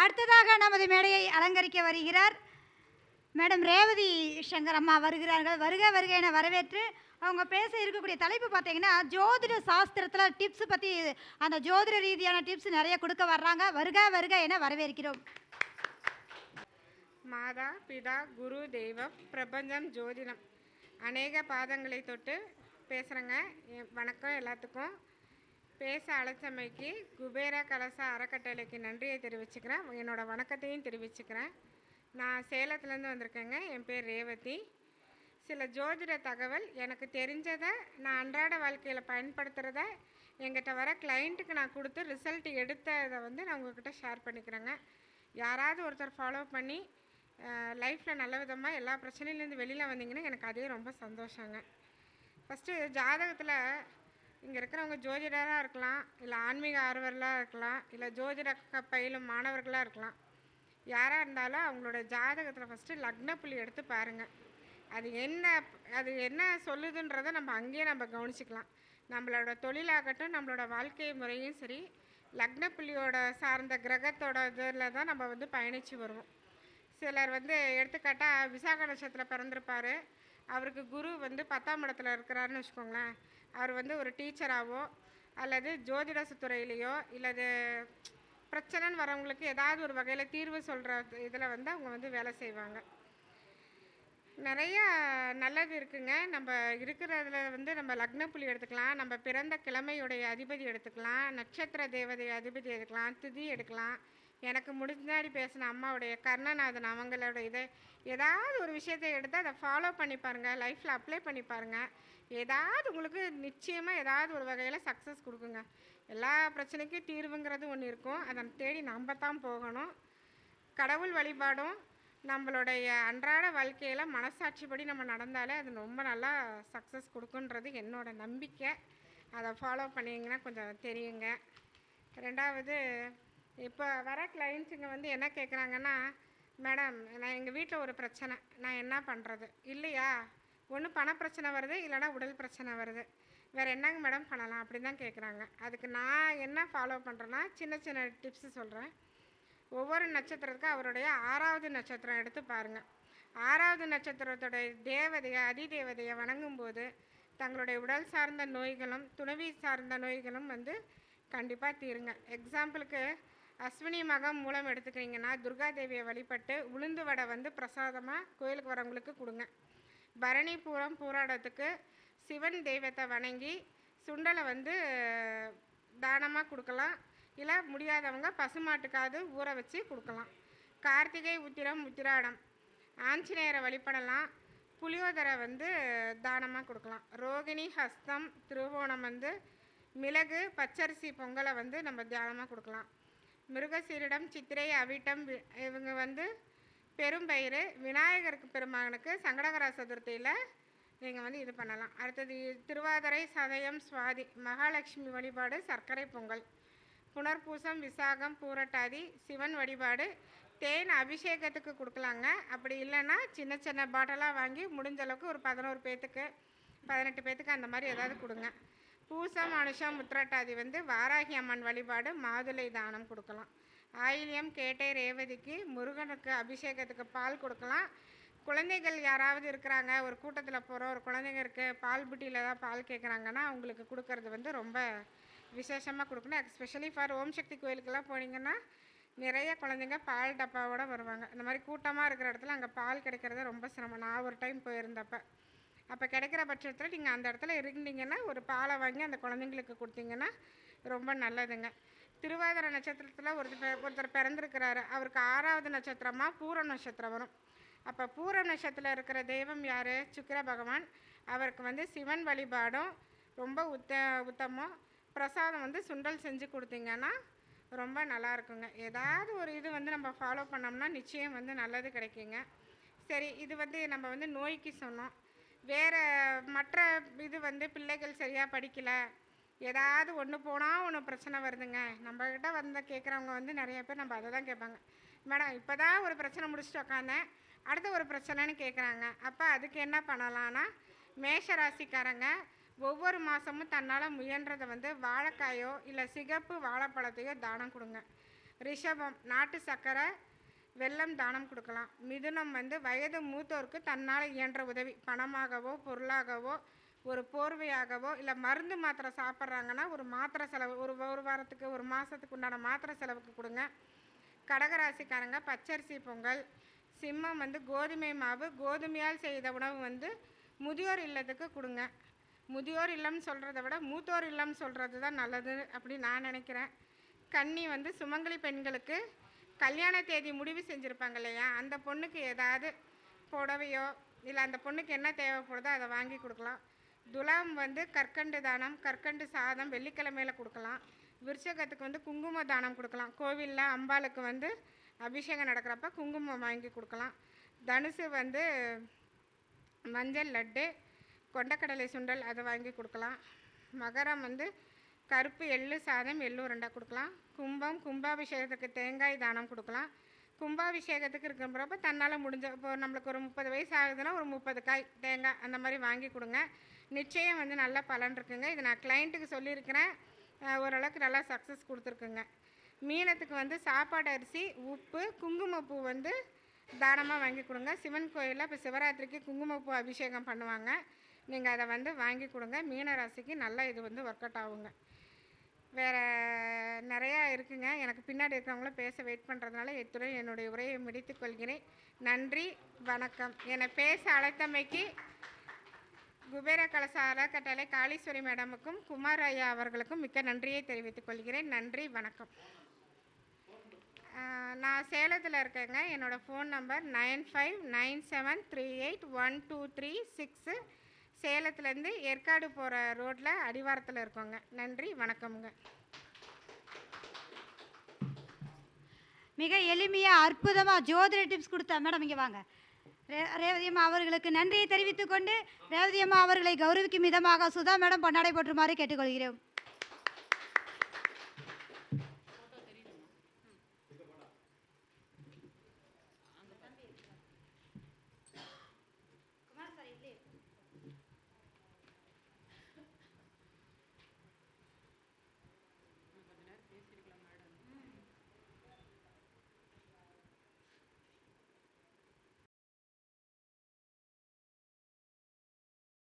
அடுத்ததாக நமது மேடையை அலங்கரிக்க வருகிறார் மேடம் ரேவதி சங்கர் அம்மா வருகிறார்கள். வருக வருக என வரவேற்று அவங்க பேச இருக்கக்கூடிய தலைப்பு பார்த்தீங்கன்னா ஜோதிட சாஸ்திரத்தில் டிப்ஸ் பற்றி அந்த ஜோதிட ரீதியான டிப்ஸ் நிறைய கொடுக்க வர்றாங்க. வருக வருக என வரவேற்கிறோம். மாதா பிதா குரு தெய்வம் பிரபஞ்சம் ஜோதிடம். அநேக பாதங்களை தொட்டு பேசுகிறேங்க வணக்கம் எல்லாத்துக்கும். பேச அழைச்சமைக்கு குபேர கலச அறக்கட்டளைக்கு நன்றியை தெரிவிச்சுக்கிறேன். என்னோடய வணக்கத்தையும் தெரிவிச்சுக்கிறேன். நான் சேலத்துலேருந்து வந்திருக்கேங்க. என் பேர் ரேவதி. சில ஜோதிட தகவல். எனக்கு தெரிஞ்சதை நான் அன்றாட வாழ்க்கையில் பயன்படுத்துகிறத எங்கிட்ட வர கிளைண்ட்டுக்கு நான் கொடுத்து ரிசல்ட் எடுத்ததை வந்து நான் உங்கள்கிட்ட ஷேர் பண்ணிக்கிறேங்க. யாராவது ஒருத்தர் ஃபாலோ பண்ணி லைஃப்பில் நல்ல விதமாக எல்லா பிரச்சனையிலேருந்து வெளியில் வந்தீங்கன்னா எனக்கு அதே ரொம்ப சந்தோஷங்க. ஃபஸ்ட்டு ஜாதகத்தில் இங்கே இருக்கிறவங்க ஜோதிடராக இருக்கலாம் இல்லை ஆன்மீக ஆர்வலராக இருக்கலாம் இல்லை ஜோதிட பயிலும் மாணவர்களாக இருக்கலாம். யாராக இருந்தாலும் அவங்களோட ஜாதகத்தில் ஃபஸ்ட்டு லக்ன புள்ளி எடுத்து பாருங்கள் அது என்ன அது என்ன சொல்லுதுன்றதை நம்ம அங்கேயே நம்ம கவனிச்சிக்கலாம். நம்மளோட தொழிலாகட்டும் நம்மளோட வாழ்க்கை முறையும் சரி லக்ன புள்ளியோட சார்ந்த கிரகத்தோட இதில் தான் நம்ம வந்து பயணித்து வருவோம். சிலர் வந்து எடுத்துக்காட்டால் விசாக நட்சத்திரத்தில் பிறந்திருப்பார். அவருக்கு குரு வந்து பத்தாம் இடத்துல இருக்கிறாருன்னு வச்சுக்கோங்களேன். அவர் வந்து ஒரு டீச்சராகவோ அல்லது ஜோதிடசு துறையிலையோ இல்லது பிரச்சனைன்னு வரவங்களுக்கு ஏதாவது ஒரு வகையில் தீர்வு சொல்கிற இதில் வந்து அவங்க வந்து வேலை செய்வாங்க. நிறையா நல்லது இருக்குங்க. நம்ம இருக்கிறதுல வந்து நம்ம லக்ன புள்ளி எடுத்துக்கலாம். நம்ம பிறந்த கிழமையுடைய அதிபதி எடுத்துக்கலாம். நட்சத்திர தேவதை அதிபதி எடுக்கலாம். திதி எடுக்கலாம். எனக்கு முடிஞ்சாடி பேசின அம்மாவுடைய கர்ணநாதன் அவங்களோட இதை ஏதாவது ஒரு விஷயத்தை எடுத்து அதை ஃபாலோ பண்ணி பாருங்கள் லைஃப்பில் அப்ளை பண்ணி பாருங்கள் ஏதாவது உங்களுக்கு நிச்சயமாக ஏதாவது ஒரு வகையில் சக்ஸஸ் கொடுக்குங்க. எல்லா பிரச்சனைக்கும் தீர்வுங்கிறது ஒன்று இருக்கும். அதை தேடி நம்ம தான் போகணும். கடவுள் வழிபாடும் நம்மளுடைய அன்றாட வாழ்க்கையில் மனசாட்சிப்படி நம்ம நடந்தாலே அது ரொம்ப நல்லா சக்ஸஸ் கொடுக்குன்றது என்னோட நம்பிக்கை. அதை ஃபாலோ பண்ணிங்கன்னா கொஞ்சம் தெரியுங்க. ரெண்டாவது இப்போ வர கிளைண்ட்ஸுங்க வந்து என்ன கேட்குறாங்கன்னா மேடம் நான் எங்கள் வீட்டில் ஒரு பிரச்சனை. நான் என்ன பண்ணுறது இல்லையா? ஒன்று பணப்பிரச்சனை வருது இல்லைன்னா உடல் பிரச்சனை வருது. வேறு என்னங்க மேடம் பண்ணலாம்? அப்படின்னு தான் கேட்குறாங்க அதுக்கு நான் என்ன ஃபாலோ பண்ணுறேன்னா சின்ன சின்ன டிப்ஸு சொல்கிறேன் ஒவ்வொரு நட்சத்திரத்துக்கும் அவருடைய ஆறாவது நட்சத்திரம் எடுத்து பாருங்கள் ஆறாவது நட்சத்திரத்தோடைய தேவதையை அதிதேவதையை வணங்கும்போது தங்களுடைய உடல் சார்ந்த நோய்களும் துணவி சார்ந்த நோய்களும் வந்து கண்டிப்பாக தீருங்க. எக்ஸாம்பிளுக்கு அஸ்வினி மகம் மூலம் எடுத்துக்கிறீங்கன்னா துர்கா தேவியை வழிபட்டு உளுந்து வடை வந்து பிரசாதமாக கோயிலுக்கு வரவங்களுக்கு கொடுங்க. பரணி பூரம் பூராடத்துக்கு சிவன் தெய்வத்தை வணங்கி சுண்டலை வந்து தானமாக கொடுக்கலாம். இல்லை முடியாதவங்க பசுமாட்டுக்காவது ஊற வச்சு கொடுக்கலாம். கார்த்திகை உத்திரம் உத்திராடம். ஆஞ்சநேயரை வழிபடலாம். புளியோதரை வந்து தானமாக கொடுக்கலாம். ரோகிணி ஹஸ்தம் திருவோணம் வந்து மிளகு பச்சரிசி பொங்கலை வந்து நம்ம தியானமாக கொடுக்கலாம். மிருகசீரிடம் சித்திரை அவிட்டம் இவங்க வந்து பெரும்பயிறு விநாயகருக்கு பெருமானுக்கு சங்கடகர சதுர்த்தியில் நீங்கள் வந்து இது பண்ணலாம். அடுத்தது திருவாதிரை சதயம் சுவாதி மகாலட்சுமி வழிபாடு சர்க்கரை பொங்கல். புனர்பூசம் விசாகம் பூரட்டாதி சிவன் வழிபாடு. தேன் அபிஷேகத்துக்கு கொடுக்கலாங்க. அப்படி இல்லைன்னா சின்ன சின்ன பாட்டிலாக வாங்கி முடிஞ்ச அளவுக்கு ஒரு பதினோரு பேத்துக்கு பதினெட்டு பேத்துக்கு அந்த மாதிரி ஏதாவது கொடுங்க. பூசம் அனுஷம் உத்திரட்டாதி வந்து வாராகி அம்மன் வழிபாடு மாதுளை தானம் கொடுக்கலாம். ஆயிலியம் கேட்டை ரேவதிக்கு முருகனுக்கு அபிஷேகத்துக்கு பால் கொடுக்கலாம். குழந்தைகள் யாராவது இருக்கிறாங்க ஒரு கூட்டத்தில் போகிறோம் ஒரு குழந்தைங்க இருக்குது பால் புட்டியில் தான் பால் கேட்குறாங்கன்னா அவங்களுக்கு கொடுக்கறது வந்து ரொம்ப விசேஷமாக கொடுக்கணும். எஸ்பெஷலி ஃபார் ஓம் சக்தி கோயிலுக்கெல்லாம் போனீங்கன்னா நிறைய குழந்தைங்க பால் டப்பாவோட வருவாங்க. இந்த மாதிரி கூட்டமாக இருக்கிற இடத்துல அங்கே பால் கிடைக்கிறது ரொம்ப சிரமம். நான் ஒரு டைம் போயிருந்தப்போ. அப்போ கிடைக்கிற பட்சத்தில் நீங்கள் அந்த இடத்துல இருந்தீங்கன்னா ஒரு பாலை வாங்கி அந்த குழந்தைங்களுக்கு கொடுத்தீங்கன்னா ரொம்ப நல்லதுங்க. திருவாதிரை நட்சத்திரத்தில் ஒருத்தர் ஒருத்தர் பிறந்திருக்கிறாரு. அவருக்கு ஆறாவது நட்சத்திரமாக பூர நட்சத்திரம் வரும். அப்போ பூர நட்சத்திரத்தில் இருக்கிற தெய்வம் யார்? சுக்கிர பகவான். அவருக்கு வந்து சிவன் வழிபாடும் ரொம்ப உத்த உத்தமம். பிரசாதம் வந்து சுண்டல் செஞ்சு கொடுத்தீங்கன்னா ரொம்ப நல்லா இருக்குங்க. ஏதாவது ஒரு இது வந்து நம்ம ஃபாலோ பண்ணோம்னா நிச்சயம் வந்து நல்லது கிடைக்குங்க. சரி இது வந்து நம்ம வந்து நோய்க்கு சொன்னோம். வேறு மற்ற இது வந்து பிள்ளைகள் சரியாக படிக்கலை. ஏதாவது ஒன்று போனால் ஒன்று பிரச்சனை வருதுங்க. நம்மக்கிட்ட வந்து கேட்குறவங்க வந்து நிறைய பேர் நம்ம அதை தான் கேட்பாங்க. மேடம் இப்போ தான் ஒரு பிரச்சனை முடிச்சுட்டு உக்காந்தேன். அடுத்த ஒரு பிரச்சனைன்னு கேட்குறாங்க அப்போ அதுக்கு என்ன பண்ணலான்னா மேஷ ராசிக்காரங்க ஒவ்வொரு மாதமும் தன்னால் முயன்றதை வந்து வாழைக்காயோ இல்லை சிகப்பு வாழைப்பழத்தையோ தானம் கொடுங்க. ரிஷபம் நாட்டு சர்க்கரை வெள்ளம் தானம் கொடுக்கலாம். மிதுனம் வந்து வயது மூத்தோருக்கு தன்னால் இயன்ற உதவி. பணமாகவோ பொருளாகவோ ஒரு போர்வையாகவோ இல்லை மருந்து மாத்திரை சாப்பிட்றாங்கன்னா ஒரு மாத்திரை செலவு ஒரு ஒரு வாரத்துக்கு ஒரு மாதத்துக்கு உண்டான மாத்திரை செலவுக்கு கொடுங்க. கடகராசிக்காரங்க பச்சரிசி பொங்கல் சிம்மம் வந்து கோதுமை மாவு கோதுமையால் செய்த உணவு வந்து முதியோர் இல்லத்துக்கு கொடுங்க. முதியோர் இல்லம் சொல்கிறத விட மூத்தோர் இல்லம் சொல்கிறது தான் நல்லது அப்படின்னு நான் நினைக்கிறேன். கன்னி வந்து சுமங்கலி பெண்களுக்கு கல்யாண தேதி முடிவு செஞ்சுருப்பாங்க இல்லையா? அந்த பொண்ணுக்கு ஏதாவது புடவையோ இல்லை அந்த பொண்ணுக்கு என்ன தேவைப்படுதோ அதை வாங்கி கொடுக்கலாம். துலாம் வந்து கற்கண்டு தானம் கற்கண்டு சாதம் வெள்ளிக்கிழமையில கொடுக்கலாம். விருச்சகத்துக்கு வந்து குங்கும தானம் கொடுக்கலாம். கோவிலில் அம்பாளுக்கு வந்து அபிஷேகம் நடக்கிறப்ப குங்குமம் வாங்கி கொடுக்கலாம். தனுசு வந்து மஞ்சள் லட்டு கொண்டக்கடலை சுண்டல் அதை வாங்கி கொடுக்கலாம். மகரம் வந்து கருப்பு எள்ளு சாதம் எள்ளு உருண்டை கொடுக்கலாம். கும்பம் கும்பாபிஷேகத்துக்கு தேங்காய் தானம் கொடுக்கலாம். கும்பாபிஷேகத்துக்கு இருக்கிறப்ப தன்னால் முடிஞ்ச இப்போ நம்மளுக்கு ஒரு முப்பது வயசு ஆகுதுன்னா ஒரு முப்பது காய் தேங்காய் அந்த மாதிரி வாங்கி கொடுங்க. நிச்சயம் வந்து நல்ல பலன் இருக்குங்க. இது நான் கிளைண்ட்டுக்கு சொல்லியிருக்கிறேன். ஓரளவுக்கு நல்லா சக்ஸஸ் கொடுத்துருக்குங்க. மீனத்துக்கு வந்து சாப்பாடு அரிசி உப்பு குங்குமப்பூ வந்து தானமாக வாங்கி கொடுங்க. சிவன் கோயிலில் இப்போ சிவராத்திரிக்கு குங்குமப்பூ அபிஷேகம் பண்ணுவாங்க. நீங்கள் அதை வந்து வாங்கி கொடுங்க. மீன ராசிக்கு நல்லா இது வந்து ஒர்க் அவுட் ஆகுங்க. வேறு நிறையா இருக்குங்க. எனக்கு பின்னாடி இருக்கிறவங்களும் பேச வெயிட் பண்ணுறதுனால இத்துடன் என்னுடைய உரையை முடித்துக் கொள்கிறேன். நன்றி வணக்கம். என்னை பேச அழைத்தமைக்கு குபேர கலச அறக்கட்டளை காளீஸ்வரி மேடமுக்கும் குமார் ஐயா அவர்களுக்கும் மிக்க நன்றியை தெரிவித்துக் கொள்கிறேன். நன்றி வணக்கம். நான் சேலத்தில் இருக்கேங்க. என்னோடய phone number nine five nine seven three eight one two three six சேலத்துலேருந்து Yercaud போகிற ரோட்டில் அடிவாரத்தில் இருக்கோங்க. நன்றி வணக்கமுங்க. மிக எளிமையாக அற்புதமாக ஜோதிட டிப்ஸ் கொடுத்தா மேடம் இங்கே வாங்க. ரே ரேவதியம்மா அவர்களுக்கு நன்றியை தெரிவித்துக்கொண்டு ரேவதியம்மா அவர்களை கௌரவிக்கும் விதமாக சுதா மேடம் பொன்னாடை போற்றுமாறு கேட்டுக்கொள்கிறோம்.